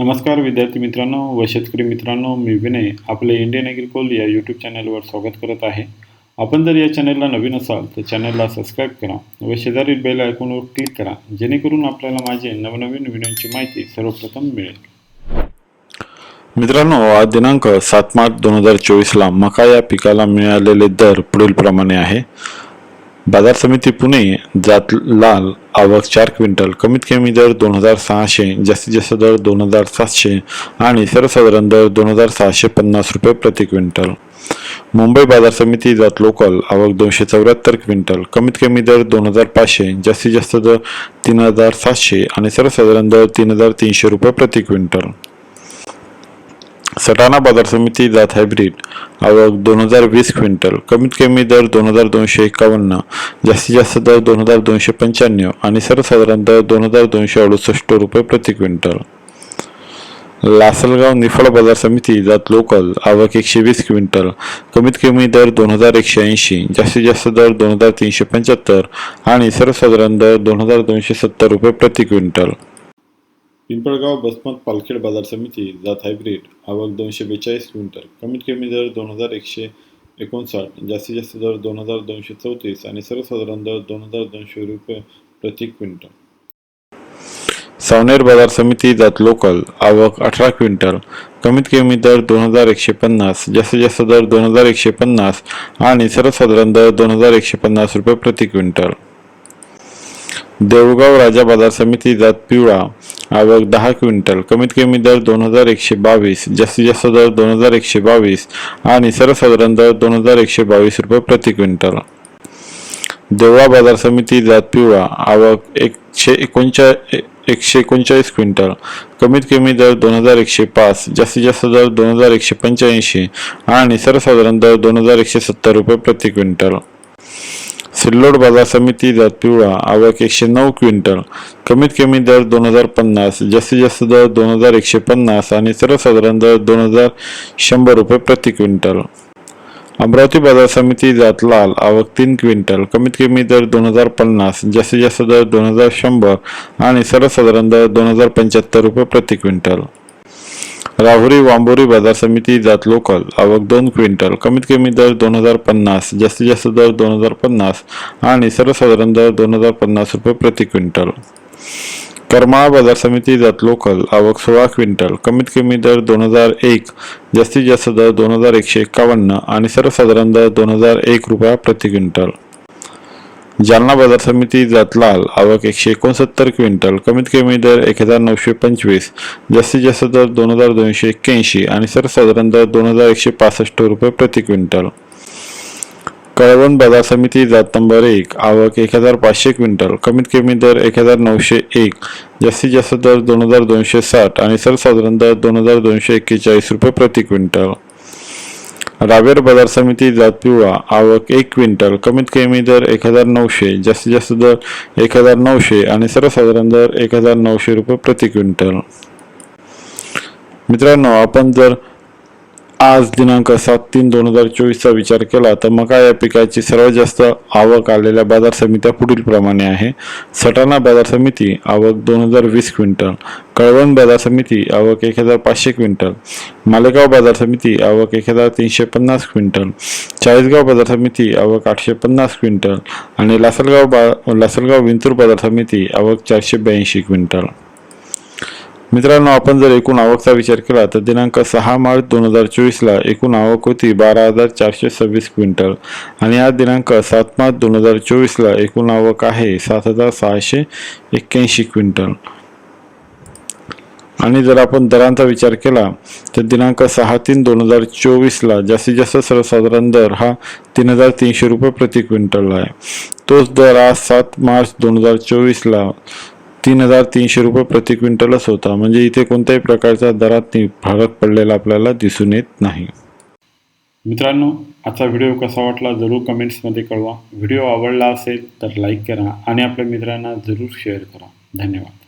नमस्कार विद्यार्थी मित्रांनो व शेतकरी मित्रांनो मी विनय आपले इंडियन ॲग्रिकोल या यूट्यूब चॅनलवर स्वागत करत आहे. आपण जर या चॅनलला नवीन असाल तर चॅनलला सबस्क्राईब करा व शेजारील बेल आयकॉनवर क्लिक करा जेणेकरून आपल्याला माझे नवनवीन व्हिडिओची माहिती सर्वप्रथम मिळेल. मित्रांनो आज दिनांक सात मार्च दोन हजार चोवीसला मका या पिकाला मिळालेले दर पुढीलप्रमाणे आहे. बाजार समिती पुणे जात लाल आवक चार क्विंटल कमीत कमी दर दोन हजार सहाशे जास्तीत जास्त दर दोन हजार सातशे आणि सर्वसाधारण दर दोन हजार सहाशे पन्नास रुपये प्रति क्विंटल. मुंबई बाजार समिती जात लोकल आवक दोनशे चौऱ्याहत्तर क्विंटल कमीत कमी दर दोन हजार पाचशे जास्तीत जास्त दर तीन हजार सातशे आणि सर्वसाधारण दर तीन हजार तीनशे रुपये प्रति क्विंटल. सटाणा बाजार समिती जात हायब्रिड. आवक दोन हजार वीस क्विंटल. कमीत कमी दर दोन हजार दोनशे एकावन्न जास्तीत जास्त दर दोन हजार दोनशे पंच्याण्णव आणि सर्वसाधारण दर दोन हजार दोनशे अडुसष्ट रुपये प्रति क्विंटल. लासलगाव निफाड बाजार समिती जात लोकल. आवक एकशे वीस क्विंटल. कमीत कमी दर दोन हजार एकशे ऐंशी जास्तीत जास्त दर दोन हजार तीनशे पंच्याहत्तर आणि सर्वसाधारण दर दोन हजार दोनशे सत्तर रुपये प्रति क्विंटल. पिंपळगाव बसमत पालखेड बाजार समिती जात हायब्रिड आवक दोनशे बेचाळीस क्विंटल. कमीत कमी दर दोन हजार एकशे एकोणसाठ जास्तीत जास्त दर दोन हजार दोनशे चौतीस आणि सर्वसाधारण दर दोन हजार दोनशे रुपये प्रति क्विंटल. सावनेर बाजार समिती जात लोकल आवक अठरा क्विंटल. कमीत कमी दर दोन हजार एकशे पन्नास जास्तीत जास्त दर दोन हजार एकशे पन्नास आणि सर्वसाधारण दर दोन हजार एकशे पन्नास रुपये प्रति क्विंटल. देवगाव राजा बाजार समिती जात पिवळा आवक दहा क्विंटल कमीत कमी दर दोन हजार एकशे बावीस जास्तीत जास्त दर दोन हजार एकशे बावीस आणि सर्वसाधारण दर दोन हजार एकशे बावीस रुपये प्रति क्विंटल. देवळा बाजार समिती जात पिवळा आवक एकशे एकोणचा एकशे एकोणचाळीस क्विंटल कमीत कमी दर दोन हजार एकशे पाच जास्तीत जास्त दर दोन हजार एकशे पंच्याऐंशी आणि सर्वसाधारण दर दोन हजार एकशे सत्तर रुपये प्रति क्विंटल. सिल्लोड बाजार समिती दर पिवळा आवक एकशे नऊ क्विंटल. कमीत कमी दर दोन हजार पन्नास जास्तीत जास्त दर दोन हजार एकशे पन्नास आणि सर्वसाधारण दर दोन हजार शंभर रुपये प्रति क्विंटल. अमरावती बाजार समिती जात लाल आवक तीन क्विंटल. कमीत कमी दर दोन हजार पन्नास जास्तीत जास्त दर दोन हजार शंभर आणि सर्वसाधारण दर दोन हजार पंच्याहत्तर रुपये प्रति क्विंटल. राहुरी वांबोरी बाजार समिती जात लोकल. आवक दोन क्विंटल. कमीत कमी दर दोन हजार पन्नास जास्तीत जास्त दर दोन हजार पन्नास आणि सर्वसाधारण दर दोन हजार पन्नास रुपये प्रति क्विंटल. करमाळा बाजार समिती जात लोकल. आवक सोळा क्विंटल. कमीत कमी दर दोन हजार एक जास्तीत जास्त दर दोन हजार एकशे एकावन्न आणि सर्वसाधारण दर दोन हजार एक रुपया प्रति क्विंटल. जालना बाजार समिती जात लाल आवक एकशे एकोणसत्तर क्विंटल कमीत कमी दर एक हजार नऊशे पंचवीस जास्तीत जास्त दर दोन हजार दोनशे एक्क्याऐंशी आणि सर्वसाधारण दर दोन हजार एकशे पासष्ट रुपये प्रति क्विंटल. कळवण बाजार समिती जात नंबर एक आवक एक हजार पाचशे क्विंटल कमीत कमी दर एक हजार नऊशे एक जास्तीत जास्त दर दोन हजार दोनशे साठ आणि सर्वसाधारण दर दोन हजार दोनशे एक्केचाळीस रुपये प्रति क्विंटल. रावेर बाजार समिती जात पिवळा आवक एक क्विंटल कमीत कमी दर एक हजार नऊशे जास्तीत जास्त दर एक हजार नऊशे आणि सर्वसाधारण दर एक हजार नऊशे रुपये प्रति क्विंटल. मित्रांनो आपण जर आज दिनांक सात तीन दोन हजार चोवीसचा विचार केला तर मका या पिकाची सर्वात जास्त आवक आलेल्या बाजार समित्या पुढील प्रमाणे आहे. सटाणा बाजार समिती आवक दोन हजार वीस क्विंटल. कळवण बाजार समिती आवक एक हजार पाचशे क्विंटल. मालेगाव बाजार समिती आवक एक हजार तीनशे पन्नास क्विंटल. चाळीसगाव बाजार समिती आवक आठशे पन्नास क्विंटल. आणि लासलगाव बा लासलगाव विंतूर बाजार समिती आवक चारशे ब्याऐंशी क्विंटल. मित्रांनो आपण जर एकूण आवकचा विचार केला तर दिनांक सहा मार्च दोन हजार चोवीसला एकूण आवक होती बारा हजार चारशे सव्वीस क्विंटल. आणि आज दिनांक सात मार्च दोन हजार चोवीसला एकूण आवक आहे सात हजार सहाशे एक्क्याऐंशी क्विंटल. आणि जर आपण दरांचा विचार केला तर दिनांक सहा तीन दोन हजार चोवीसला जास्तीत जास्त सर्वसाधारण दर हा तीन हजार तीनशे रुपये प्रति क्विंटलला आहे. तोच दर आज सात मार्च दोन हजार चोवीसला तीन हजार तीनशे रुपये प्रति क्विंटलच होता. म्हणजे इथे कोणत्याही प्रकारचा दरात फरक पडलेला आपल्याला दिसून येत नाही. मित्रांनो आजचा व्हिडिओ कसा वाटला जरूर कमेंट्समध्ये कळवा. व्हिडिओ आवडला असेल तर लाईक करा आणि आपल्या मित्रांना जरूर शेअर करा. धन्यवाद.